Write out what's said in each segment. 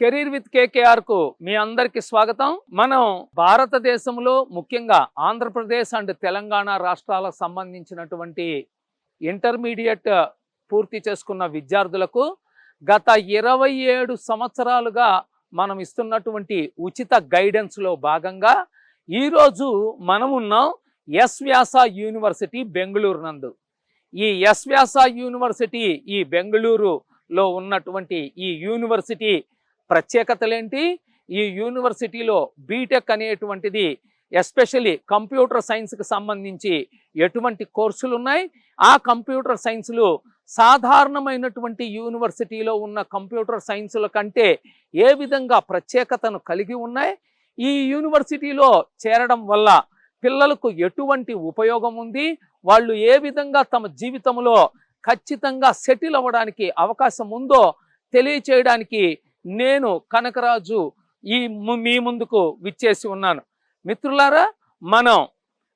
Career with కేకేఆర్కు మీ అందరికి స్వాగతం. మనం భారతదేశంలో ముఖ్యంగా ఆంధ్రప్రదేశ్ అండ్ తెలంగాణ రాష్ట్రాలకు సంబంధించినటువంటి ఇంటర్మీడియట్ పూర్తి చేసుకున్న విద్యార్థులకు గత ఇరవై ఏడు సంవత్సరాలుగా మనం ఇస్తున్నటువంటి ఉచిత గైడెన్స్లో భాగంగా ఈరోజు మనం ఉన్నాం ఎస్ వ్యాస యూనివర్సిటీ బెంగళూరు నందు. ఈ ఎస్ వ్యాస యూనివర్సిటీ ఈ బెంగళూరులో ఉన్నటువంటి ఈ యూనివర్సిటీ ప్రత్యేకతలేంటి? ఈ యూనివర్సిటీలో బీటెక్ అనేటువంటిది ఎస్పెషల్లీ కంప్యూటర్ సైన్స్కి సంబంధించి ఎటువంటి కోర్సులు ఉన్నాయి ఆ కంప్యూటర్ సైన్స్లు సాధారణమైనటువంటి యూనివర్సిటీలో ఉన్న కంప్యూటర్ సైన్సుల కంటే ఏ విధంగా ప్రత్యేకతను కలిగి ఉన్నాయి? ఈ యూనివర్సిటీలో చేరడం వల్ల పిల్లలకు ఎటువంటి ఉపయోగం ఉంది? వాళ్ళు ఏ విధంగా తమ జీవితంలో ఖచ్చితంగా సెటిల్ అవ్వడానికి అవకాశం ఉందో తెలియచేయడానికి నేను కనకరాజు ఈ మీ ముందుకు విచ్చేసి ఉన్నాను. మిత్రులారా మనం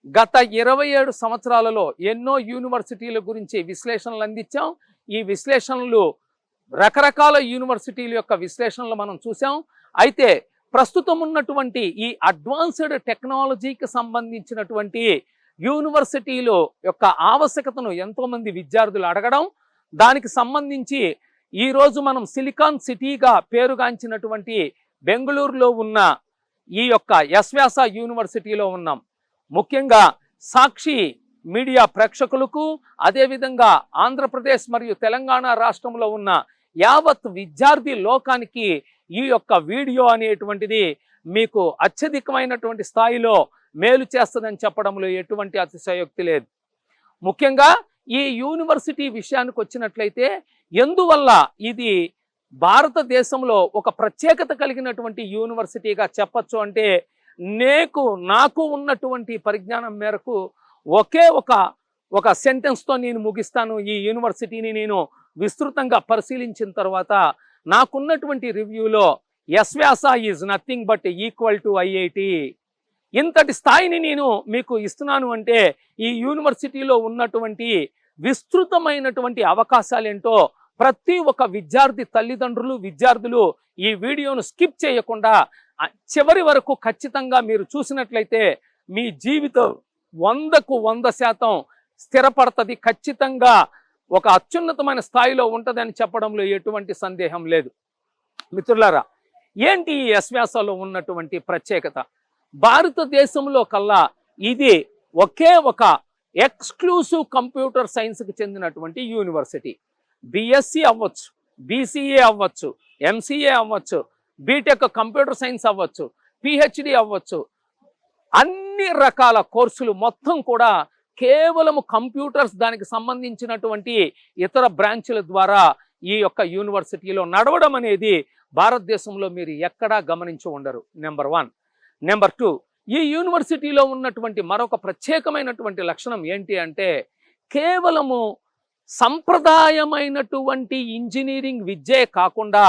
గత ఇరవై ఏడు సంవత్సరాలలో ఎన్నో యూనివర్సిటీల గురించి విశ్లేషణలు అందించాం. ఈ విశ్లేషణలు రకరకాల యూనివర్సిటీల యొక్క విశ్లేషణలు మనం చూసాం అయితే ప్రస్తుతం ఉన్నటువంటి ఈ అడ్వాన్స్డ్ టెక్నాలజీకి సంబంధించినటువంటి యూనివర్సిటీలు యొక్క ఆవశ్యకతను ఎంతోమంది విద్యార్థులు అడగడం దానికి సంబంధించి ఈరోజు మనం సిలికాన్ సిటీగా పేరుగాంచినటువంటి బెంగళూరులో ఉన్న ఈ యొక్క యశ్వ్యాస యూనివర్సిటీలో ఉన్నాం. ముఖ్యంగా సాక్షి మీడియా ప్రేక్షకులకు అదేవిధంగా ఆంధ్రప్రదేశ్ మరియు తెలంగాణ రాష్ట్రంలో ఉన్న యావత్ విద్యార్థి లోకానికి ఈ యొక్క వీడియో అనేటువంటిది మీకు అత్యధికమైనటువంటి స్థాయిలో మేలు చేస్తుందని చెప్పడంలో ఎటువంటి అతిశయోక్తి లేదు. ముఖ్యంగా ఈ యూనివర్సిటీ విషయానికి వచ్చినట్లయితే ఎందువల్ల ఇది భారతదేశంలో ఒక ప్రత్యేకత కలిగినటువంటి యూనివర్సిటీగా చెప్పొచ్చు అంటే నేకు నాకు ఉన్నటువంటి పరిజ్ఞానం మేరకు ఒకే ఒక ఒక సెంటెన్స్తో నేను ముగిస్తాను. ఈ యూనివర్సిటీని నేను విస్తృతంగా పరిశీలించిన తర్వాత నాకున్నటువంటి రివ్యూలో SVYASA is nothing but equal to IIT. ఇంతటి స్థాయిని నేను మీకు ఇస్తున్నాను అంటే ఈ యూనివర్సిటీలో ఉన్నటువంటి విస్తృతమైనటువంటి అవకాశాలు ఏంటో ప్రతి ఒక్క విద్యార్థి తల్లిదండ్రులు విద్యార్థులు ఈ వీడియోను స్కిప్ చేయకుండా చివరి వరకు ఖచ్చితంగా మీరు చూసినట్లయితే మీ జీవితం వందకు వంద శాతం స్థిరపడుతుంది. ఖచ్చితంగా ఒక అత్యున్నతమైన స్థాయిలో ఉంటుందని చెప్పడంలో ఎటువంటి సందేహం లేదు. మిత్రులారా ఏంటి ఈ ఎస్వ్యాసలో ఉన్నటువంటి ప్రత్యేకత? భారతదేశంలో కల్లా ఇది ఒకే ఒక ఎక్స్క్లూసివ్ కంప్యూటర్ సైన్స్కి చెందినటువంటి యూనివర్సిటీ. బిఎస్సి అవ్వచ్చు బీసీఏ అవ్వచ్చు ఎంసీఏ అవ్వచ్చు బీటెక్ కంప్యూటర్ సైన్స్ అవ్వచ్చు పిహెచ్డి అవ్వచ్చు. అన్ని రకాల కోర్సులు మొత్తం కూడా కేవలం కంప్యూటర్స్ దానికి సంబంధించినటువంటి ఇతర బ్రాంచ్ల ద్వారా ఈ యొక్క యూనివర్సిటీలో నడవడం అనేది భారతదేశంలో మీరు ఎక్కడా గమనించి ఉండరు. నెంబర్ వన్ నెంబర్ టూ ఈ యూనివర్సిటీలో ఉన్నటువంటి మరొక ప్రత్యేకమైనటువంటి లక్షణం ఏంటి అంటే కేవలము సంప్రదాయమైనటువంటి ఇంజనీరింగ్ విద్యే కాకుండా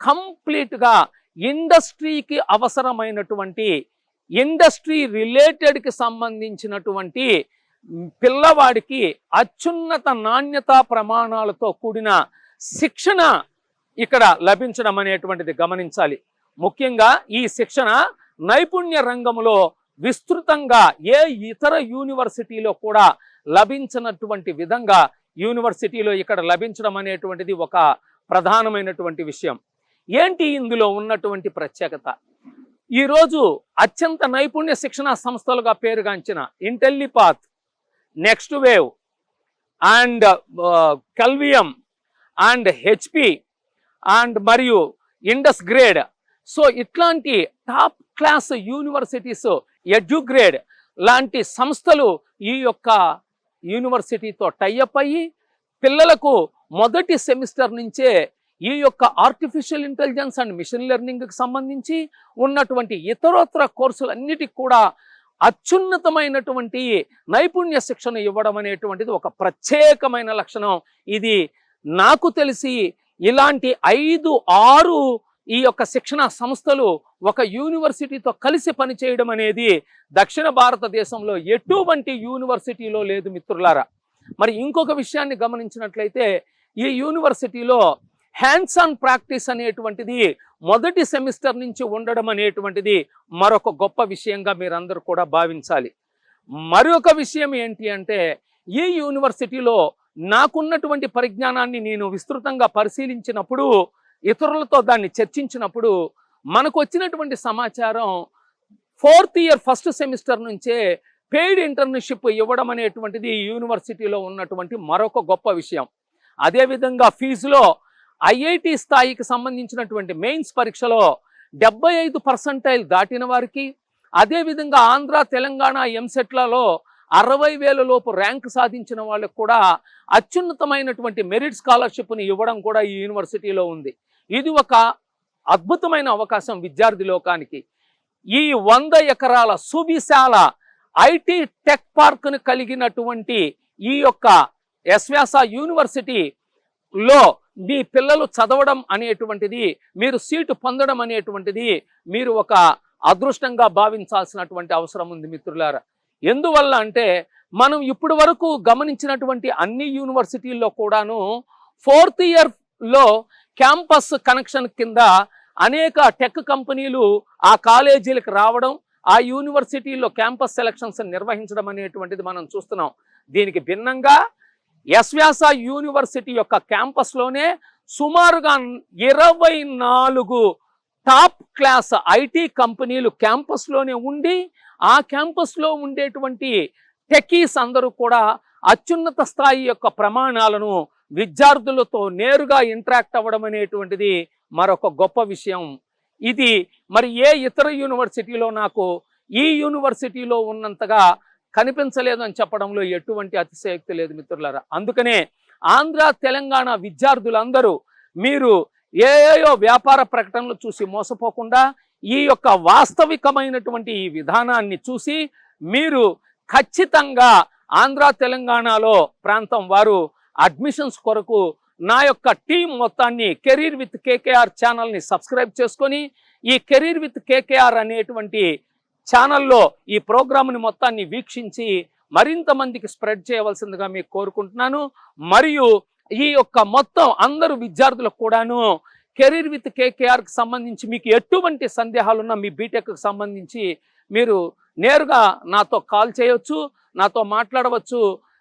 కంప్లీట్గా ఇండస్ట్రీకి అవసరమైనటువంటి ఇండస్ట్రీ రిలేటెడ్కి సంబంధించినటువంటి పిల్లవాడికి అత్యున్నత నాణ్యతా ప్రమాణాలతో కూడిన శిక్షణ ఇక్కడ లభించడం అనేటువంటిది గమనించాలి. ముఖ్యంగా ఈ శిక్షణ నైపుణ్య రంగంలో విస్తృతంగా ఏ ఇతర యూనివర్సిటీలో కూడా లభించినటువంటి విధంగా యూనివర్సిటీలో ఇక్కడ లభించడం అనేటువంటిది ఒక ప్రధానమైనటువంటి విషయం. ఏంటి ఇందులో ఉన్నటువంటి ప్రత్యేకత? ఈరోజు అత్యంత నైపుణ్య శిక్షణా సంస్థలుగా పేరుగాంచిన Intellipaat next wave and Kalvium and HP and మరియు ఇండస్ గ్రేడ్. సో ఇట్లాంటి టాప్ క్లాస్ యూనివర్సిటీస్ ఎడ్యుగ్రేడ్ లాంటి సంస్థలు ఈ యొక్క యూనివర్సిటీతో టైఅప్ అయ్యి పిల్లలకు మొదటి సెమిస్టర్ నుంచే ఈ యొక్క ఆర్టిఫిషియల్ ఇంటెలిజెన్స్ అండ్ మిషన్ లెర్నింగ్కి సంబంధించి ఉన్నటువంటి ఇతరత్ర కోర్సులన్నిటికి కూడా అత్యున్నతమైనటువంటి నైపుణ్య శిక్షణ ఇవ్వడం అనేటువంటిది ఒక ప్రత్యేకమైన లక్షణం. ఇది నాకు తెలిసి ఇలాంటి ఐదు ఆరు ఈ యొక్క శిక్షణ సంస్థలు ఒక యూనివర్సిటీతో కలిసి పనిచేయడం అనేది దక్షిణ భారతదేశంలో ఎటువంటి యూనివర్సిటీలో లేదు మిత్రులారా. మరి ఇంకొక విషయాన్ని గమనించినట్లయితే ఈ యూనివర్సిటీలో హ్యాండ్స్ ఆన్ ప్రాక్టీస్ అనేటువంటిది మొదటి సెమిస్టర్ నుంచి ఉండడం అనేటువంటిది మరొక గొప్ప విషయంగా మీరందరూ కూడా భావించాలి. మరొక విషయం ఏంటి అంటే ఈ యూనివర్సిటీలో నాకున్నటువంటి పరిజ్ఞానాన్ని నేను విస్తృతంగా పరిశీలించినప్పుడు ఇతరులతో దాన్ని చర్చించినప్పుడు మనకు వచ్చినటువంటి సమాచారం ఫోర్త్ ఇయర్ ఫస్ట్ సెమిస్టర్ నుంచే పెయిడ్ ఇంటర్న్షిప్ ఇవ్వడం అనేటువంటిది యూనివర్సిటీలో ఉన్నటువంటి మరొక గొప్ప విషయం. అదేవిధంగా ఫీజులో ఐఐటి స్థాయికి సంబంధించినటువంటి మెయిన్స్ పరీక్షలో డెబ్బై ఐదు పర్సంటైల్ దాటిన వారికి అదేవిధంగా ఆంధ్ర తెలంగాణ ఎంసెట్లలో అరవై వేల లోపు ర్యాంక్ సాధించిన వాళ్ళకు కూడా అత్యున్నతమైనటువంటి మెరిట్ స్కాలర్షిప్ని ఇవ్వడం కూడా ఈ యూనివర్సిటీలో ఉంది. ఇది ఒక అద్భుతమైన అవకాశం విద్యార్థి లోకానికి. ఈ వంద ఎకరాల సువిశాల ఐటీ టెక్ పార్క్ను కలిగినటువంటి ఈ యొక్క ఎస్వ్యాస యూనివర్సిటీలో మీ పిల్లలు చదవడం అనేటువంటిది మీరు సీటు పొందడం అనేటువంటిది మీరు ఒక అదృష్టంగా భావించాల్సినటువంటి అవసరం ఉంది మిత్రులారా. ఎందువల్ల అంటే మనం ఇప్పటి వరకు గమనించినటువంటి అన్ని యూనివర్సిటీల్లో కూడాను ఫోర్త్ ఇయర్లో క్యాంపస్ కనెక్షన్ కింద అనేక టెక్ కంపెనీలు ఆ కాలేజీలకు రావడం ఆ యూనివర్సిటీలో క్యాంపస్ సెలక్షన్స్ నిర్వహించడం అనేటువంటిది మనం చూస్తున్నాం. దీనికి భిన్నంగా ఎస్వ్యాస యూనివర్సిటీ యొక్క క్యాంపస్లోనే సుమారుగా ఇరవై నాలుగు టాప్ క్లాస్ ఐటీ కంపెనీలు క్యాంపస్లోనే ఉండి ఆ క్యాంపస్లో ఉండేటువంటి టెకీస్ అందరూ కూడా అత్యున్నత స్థాయి యొక్క ప్రమాణాలను విద్యార్థులతో నేరుగా ఇంటరాక్ట్ అవ్వడం అనేటువంటిది మరొక గొప్ప విషయం. ఇది మరి ఏ ఇతర యూనివర్సిటీలో నాకు ఈ యూనివర్సిటీలో ఉన్నంతగా కనిపించలేదు అని చెప్పడంలో ఎటువంటి అతిశయక్తి లేదు మిత్రులారా. అందుకనే ఆంధ్ర తెలంగాణ విద్యార్థులందరూ మీరు ఏయో వ్యాపార ప్రకటనలు చూసి మోసపోకుండా ఈ యొక్క వాస్తవికమైనటువంటి ఈ విధానాన్ని చూసి మీరు ఖచ్చితంగా ఆంధ్ర తెలంగాణలో ప్రాంతం వారు అడ్మిషన్స్ కొరకు నా యొక్క టీం మొత్తాన్ని కెరీర్ విత్ కేకేఆర్ ఛానల్ని సబ్స్క్రైబ్ చేసుకొని ఈ కెరీర్ విత్ కేకేఆర్ అనేటువంటి ఛానల్లో ఈ ప్రోగ్రామ్ని మొత్తాన్ని వీక్షించి మరింత మందికి స్ప్రెడ్ చేయవలసిందిగా మీకు కోరుకుంటున్నాను. మరియు ఈ యొక్క మొత్తం అందరు విద్యార్థులకు కూడాను కెరీర్ విత్ కేకేఆర్కి సంబంధించి మీకు ఎటువంటి సందేహాలున్నా మీ బీటెక్కి సంబంధించి మీరు నేరుగా నాతో కాల్ చేయొచ్చు నాతో మాట్లాడవచ్చు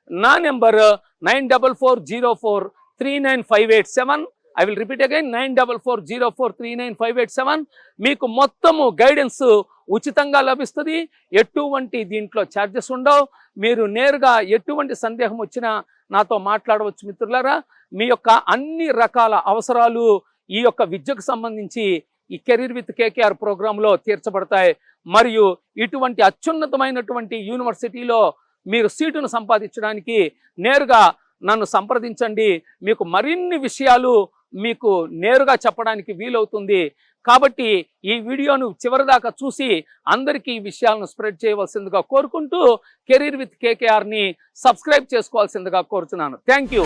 నా number nine double four zero four three nine five eight seven. I will repeat again nine double four zero four three nine five eight seven. మీకు మొత్తము గైడెన్స్ ఉచితంగా లభిస్తుంది. ఎటువంటి దీంట్లో ఛార్జెస్ ఉండవు. మీరు నేరుగా ఎటువంటి సందేహం వచ్చినా నాతో మాట్లాడవచ్చు మిత్రులారా. మీ యొక్క అన్ని రకాల అవసరాలు ఈ యొక్క విద్యకు సంబంధించి ఈ కెరీర్ విత్ కేకేఆర్ ప్రోగ్రాంలో తీర్చబడతాయి. మరియు ఇటువంటి అత్యున్నతమైనటువంటి యూనివర్సిటీలో మీరు సీటును సంపాదించడానికి నేరుగా నన్ను సంప్రదించండి. మీకు మరిన్ని విషయాలు మీకు నేరుగా చెప్పడానికి వీలవుతుంది. కాబట్టి ఈ వీడియోను చివరిదాకా చూసి అందరికీ ఈ విషయాలను స్ప్రెడ్ చేయవలసిందిగా కోరుకుంటూ కెరీర్ విత్ కేకేఆర్ని సబ్స్క్రైబ్ చేసుకోవాల్సిందిగా కోరుతున్నాను థ్యాంక్ యూ.